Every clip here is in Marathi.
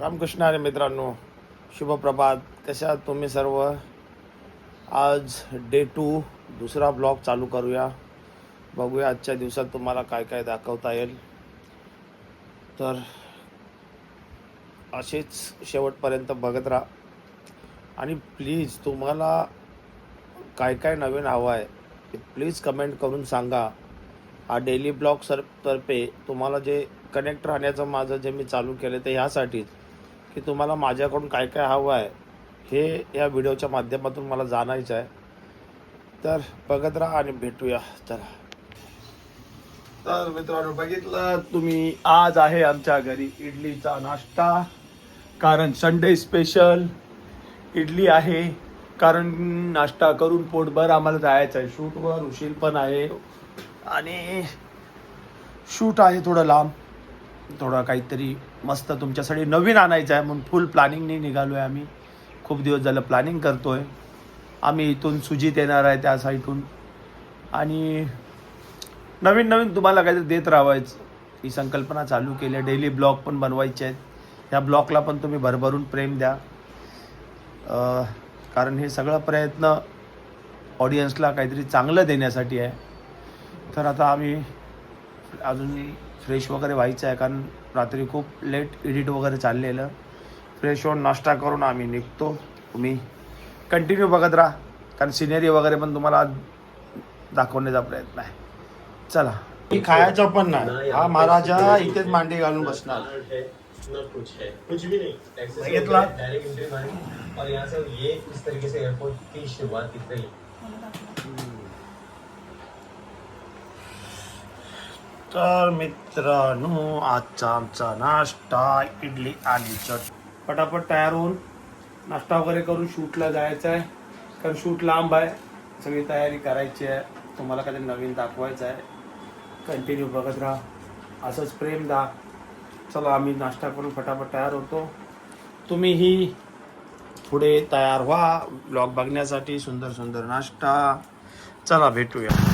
रामकृष्ण आणि मित्रांनो शुभप्रभात. कशा तुम्ही सर्व? आज डे टू दुसरा ब्लॉग चालू करूया. बघूया आजच्या दिवसात तुम्हाला काय काय दाखवता येईल. तर असेच शेवटपर्यंत बघत राहा. आणि प्लीज तुम्हाला काय काय नवीन हवं आहे ते प्लीज कमेंट करून सांगा. हा डेली ब्लॉग सर तर्फे तुम्हाला जे कनेक्ट राहण्याचं माझं जे मी चालू केलं ते ह्यासाठीच. की तुम्हाला माझ्याकडून काय काय हवं आहे हे या व्हिडिओच्या माध्यमातून मला जाणायचं आहे. तर बघत राहा आणि भेटूया चला तर मित्रांनो बघितलं तुम्ही आज आहे आमच्या घरी इडलीचा नाश्ता. कारण संडे स्पेशल इडली आहे. कारण नाश्ता करून पोटभर आम्हाला जायचं आहे. शूटवर उशीर पण आहे. आणि शूट आहे थोडं लांब. थोडा काहीतरी मस्त तुमच्यासाठी नवीन आणायचं आहे म्हणून फुल प्लॅनिंगने निघालो आहे आम्ही. खूप दिवस झालं प्लॅनिंग करतो आहे आम्ही इथून सुजित येणार आहे त्या साईटहून आणि नवीन नवीन तुम्हाला काहीतरी देत राहायचं ही संकल्पना चालू केली आहे. डेली ब्लॉग पण बनवायचे आहेत. ह्या ब्लॉगला पण तुम्ही भरभरून प्रेम द्या. कारण हे सगळं प्रयत्न ऑडियन्सला काहीतरी चांगलं देण्यासाठी आहे. तर आता आम्ही अजून फ्रेश वगैरे व्हायचं आहे कारण रात्री खूप लेट एडिट वगैरे चाललेलं फ्रेश होऊन नाश्ता करून आम्ही निघतो तुम्ही कंटिन्यू बघत राहा कारण सिनेरी वगैरे पण तुम्हाला दाखवण्याचा प्रयत्न आहे चला मी खायचं पण नाही हा महाराजा इथेच मांडी घालून बसणार है न कुछ है कुछ भी नहीं टैक्सी से बघितला? डायरेक्ट एंट्री मारी और यहाँ से ये इस तरीके से एयरपोर्ट की शुरुआत की गई तर मित्रांनो आजचा आमचा नाश्ता इडली आणि चट. पटापट तयार होऊन नाश्ता वगैरे करून शूटला जायचं आहे. कारण शूट लांब आहे. सगळी तयारी करायची आहे. तुम्हाला काहीतरी नवीन दाखवायचं आहे. कंटिन्यू बघत राहा. असंच प्रेम दा चला आम्ही नाश्ता करून फटाफट तयार होतो. तुम्हीही पुढे तयार व्हा. ब्लॉग बघण्यासाठी सुंदर सुंदर नाश्ता. चला भेटूया.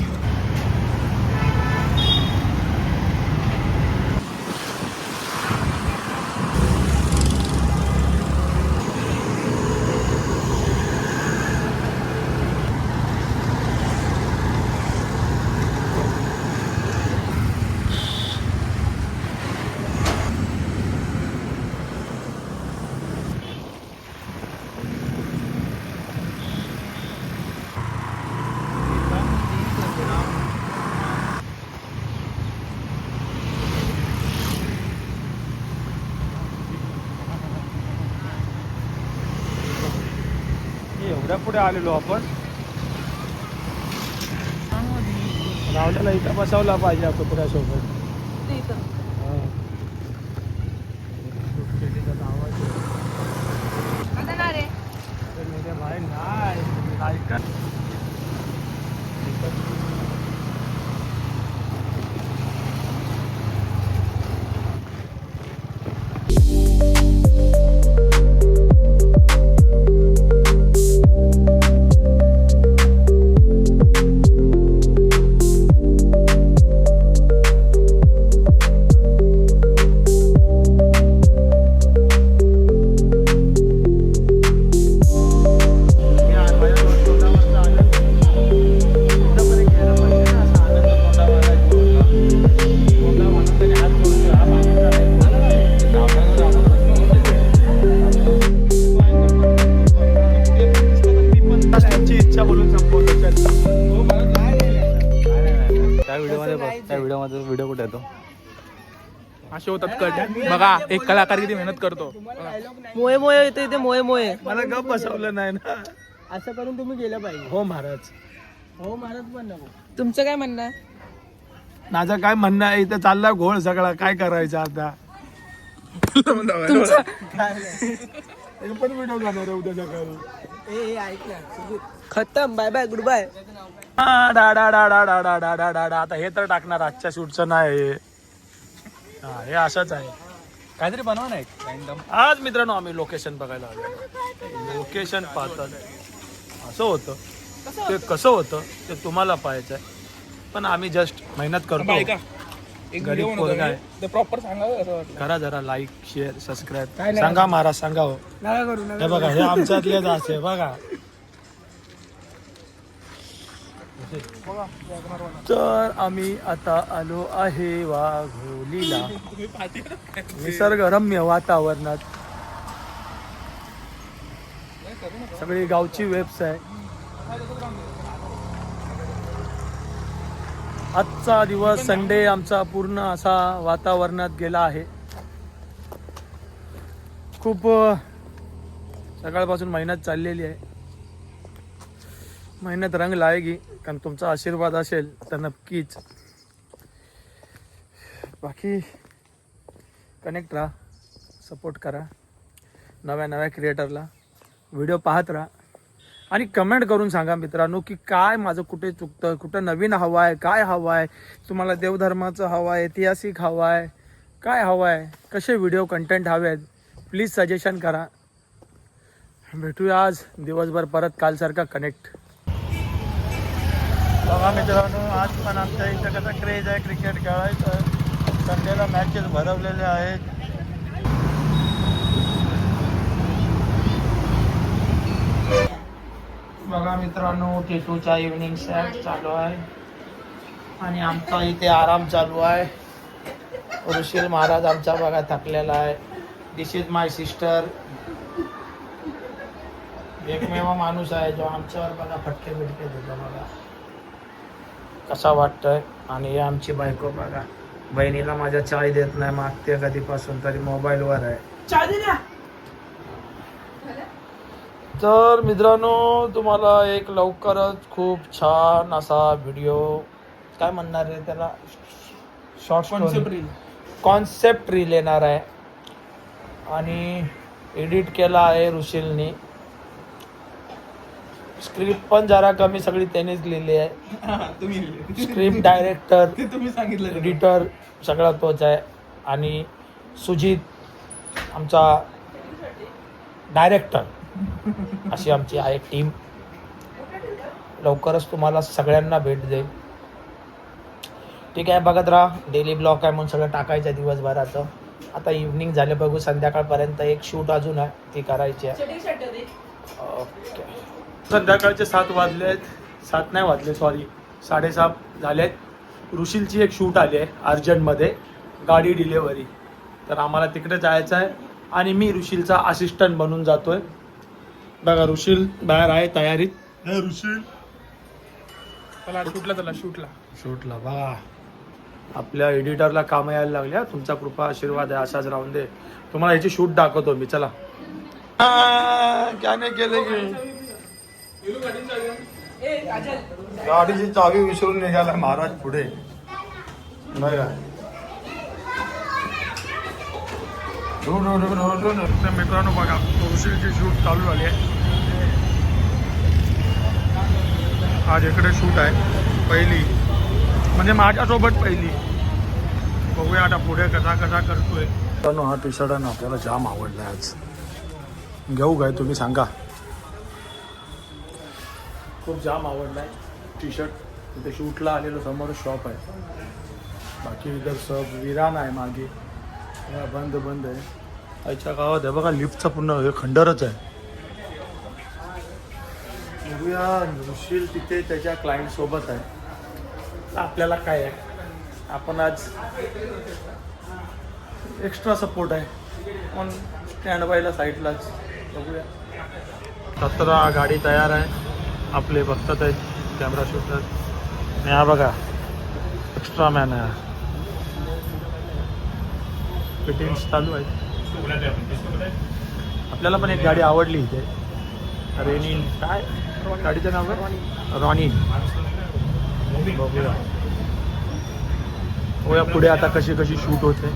पुढे आलेलो आपण. रावल्याला इथं बसवला पाहिजे आपण पुढ्यासोबत. बाहेर नाही. व्हिडिओमध्ये व्हिडिओ कुठे येतो असे होतात कट बघा एक कलाकार किती मेहनत करतो. मोये मोये येते इथे मोये मोये मला गप बसवलं नाही ना. असं करून तुम्ही गेलं पाहिजे. हो महाराज. हो महाराज पण नको. तुमचं काय म्हणणं आहे? माझं काय म्हणणं आहे इथं चालला घोळ सगळा. काय करायचं आता? पण व्हिडिओ जाणार आहे उद्या सकाळी. खतम. बाय बाय गुड बाय हा, डा डा डा डा डा डा डा डा डा डा. आता हे तर टाकणार आजच्या शूटचं नाही हा. हे असंच आहे. काहीतरी बनवा ना एक रॅन्डम आज मित्रांनो आम्ही लोकेशन बघायला आलो. लोकेशन पाहतात असं होतं. ते कसं होतं ते तुम्हाला पाहायचं आहे पण आम्ही जस्ट मेहनत करतो. एक गरीब पोरगा आहे. ते प्रॉपर सांगा असं वाटलं. करा जरा लाईक शेअर सबस्क्राईब सांगा महाराज सांगा हो. करू हे बघा हे आमच्यातलेच असे बघा. तर आम्ही आता आलो आहे वाघोलीला. निसर्गरम्य वातावरणात. सगळी गावची वेब्स आहे. आजचा दिवस संडे आमचा पूर्ण असा वातावरणात गेला आहे. खूप सकाळपासून मेहनत चाललेली आहे. मेहनत रंग लायगी कारण तुमचा आशीर्वाद असेल तर नक्कीच. बाकी कनेक्ट राहा सपोर्ट करा नव्या नव्या क्रिएटरला व्हिडिओ पाहत राहा. आणि कमेंट करून सांगा मित्रांनो की काय माझं कुठे चुकतं कुठं नवीन हवं आहे काय हवं आहे तुम्हाला देवधर्माचं हवं आहे ऐतिहासिक हवं आहे काय हवं आहे कसे व्हिडिओ कंटेंट हवे आहेत प्लीज सजेशन करा. भेटूया आज दिवसभर परत कालसारखा कनेक्ट बघा मित्रांनो आज पण आमच्या इथं कसं क्रेज आहे क्रिकेट खेळायचं संडेला मॅचेस भरवलेले आहेत. बघा मित्रांनो टिटूचा इव्हनिंग सॅट चालू आहे. आणि आमचा इथे आराम चालू आहे. ऋषील महाराज आमचा बघा थकलेला आहे. दिस इज माय सिस्टर एकमेव माणूस आहे जो आमच्यावर बघा फटके बिटके देतो बघा. कसा वाटतोय? आणि ही आमची बायको बघा. बहिणीला माझ्या चाय देत नाही मागते कधीपासून तरी मोबाईलवर आहे. तर मित्रांनो तुम्हाला एक लवकरच खूप छान असा व्हिडिओ काय म्हणणार रे त्याला? शॉर्ट कॉन्सेप्ट रील येणार आहे. आणि एडिट केला आहे ऋषीलनी. स्क्रिप्ट पण जरा कमी सगळी त्यानेच लिहिली आहे. तुम्ही स्क्रिप्ट डायरेक्टर ते तुम्ही सांगितलं एडिटर सगळा तोच आहे. आणि सुजित आमचा डायरेक्टर अशी आमची आहे टीम. लवकरच तुम्हाला सगळ्यांना भेट देईल. ठीक आहे बघत राहा. डेली ब्लॉक आहे म्हणून सगळं टाकायचं आहे दिवसभराचं. आता इव्हनिंग झाले बघू संध्याकाळपर्यंत एक शूट अजून आहे ती करायची आहे. ओके संध्याकाळचे सात वाजले आहेत सात नाही वाजले सॉरी साडेसात झाले आहेत ऋषीलची एक शूट आली आहे अर्जंटमध्ये गाडी डिलेवरी तर आम्हाला तिकडे जायचं आहे आणि मी ऋषीलचा असिस्टंट बनून जातोय. बघा ऋषील बाहेर आहे तयारीत. ऋषील. चला शूटला चला शूटला शूटला बघा. आपल्या एडिटरला काम यायला लागले हा. तुमचा कृपा आशीर्वाद आहे असाच राहून दे. तुम्हाला याची शूट दाखवतो मी चला. केले की. गाडीची चावी विसरून निघाला महाराज पुढे. नाही मित्रांनो बघा ऋषीची शूट चालू झाली आहे. आज इकडे शूट आहे पहिली. म्हणजे माझ्यासोबत पहिली. बघूया आता पुढे कसा कसा करतोय. मित्रांनो हा टी शर्ट आहे ना आपल्याला जाम आवडला आज. घेऊ काय तुम्ही सांगा. खूप जाम आवडला आहे टी शर्ट तिथे शूटला आलेलो समोर शॉप आहे. बाकी इतर सब विरान आहे मागे. बंद बंद आहे. आईच्या गावात आहे बघा लिफ्टचा पूर्ण हे खंडरच आहे. बघूया ऋषील तिथे त्याच्या क्लायंट सोबत आहे. आपल्याला काय आहे? आपण आज एक्स्ट्रा सपोर्ट आहे. पण स्टँड बायला साईडलाच बघूया. सतरा गाडी तयार आहे. आपले बघतात आहेत कॅमेरा शूटर आणि हा बघा एक्स्ट्रा मॅन आहे फिटिंग्स चालू आहेत. आपल्याला पण एक गाडी आवडली इथे. रेनी काय? गाडीचं नाव रॉनी. बघूया. बघूया पुढे आता कशी कशी शूट होते.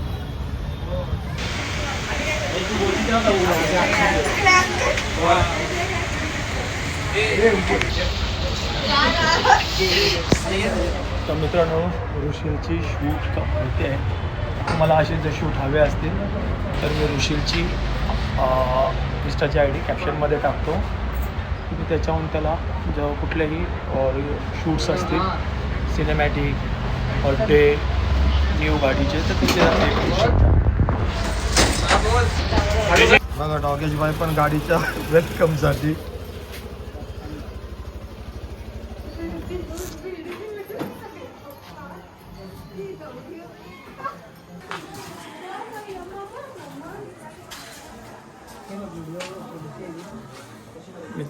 तर मित्रांनो ऋषीलची शूट होते. आहे तुम्हाला असे जर शूट हवे असतील तर मी ऋषीलची इंस्टाची आय डी कॅप्शनमध्ये टाकतो. तुम्ही त्याच्याहून त्याला जेव्हा कुठलेही शूट्स असतील सिनेमॅटिक बर्थडे न्यू गाडीचे तर तिथे बघा डॉगेश बाय पण गाडीच्या वेलकमसाठी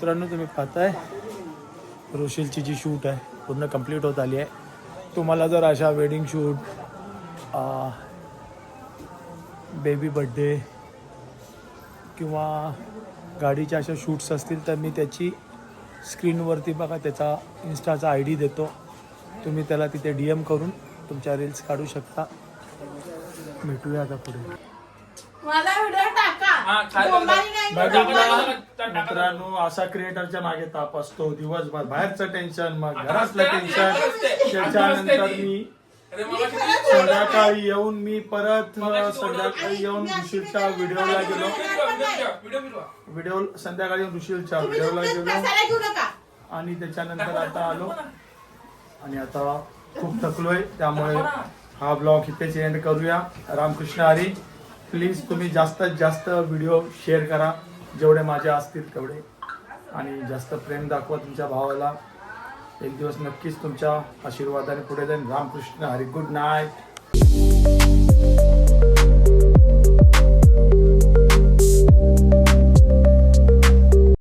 मित्रांनो तुम्ही पाहताय रोशेलची जी शूट आहे पूर्ण कंप्लीट होत आली आहे. तुम्हाला जर अशा वेडिंग शूट बेबी बड्डे किंवा गाडीच्या अशा शूट्स असतील तर मी त्याची स्क्रीनवरती बघा त्याचा इन्स्टाचा आय डी देतो. तुम्ही त्याला तिथे डी एम करून तुमच्या रील्स काढू शकता. भेटूया आता पुढे. बघितला मित्रांनो असा क्रिएटरच्या मागे ताप असतो दिवसभर बाहेरचं टेन्शन मग घरातलं टेन्शन त्याच्यानंतर मी संध्याकाळी येऊन मी परत अ, संध्याकाळी येऊन ऋषीलच्या व्हिडिओला गेलो. व्हिडिओ संध्याकाळी येऊन ऋषीलच्या तुम्ही व्हिडिओला गेलो. कसायला घेऊ नका? आणि त्याच्यानंतर आता आलो. आणि आता खूप थकलोय त्यामुळे हा ब्लॉग इथेच एंड करूया. रामकृष्ण हरी. प्लीज तुम्ही जास्तीत जास्त व्हिडिओ शेअर करा. जेवढे माझे असतील तेवढे. आणि जास्त प्रेम दाखवा तुमच्या भावाला. एक दिवस नक्कीच तुमच्या आशीर्वादाने पुढे जाईन. Ramkrishna Hari good night.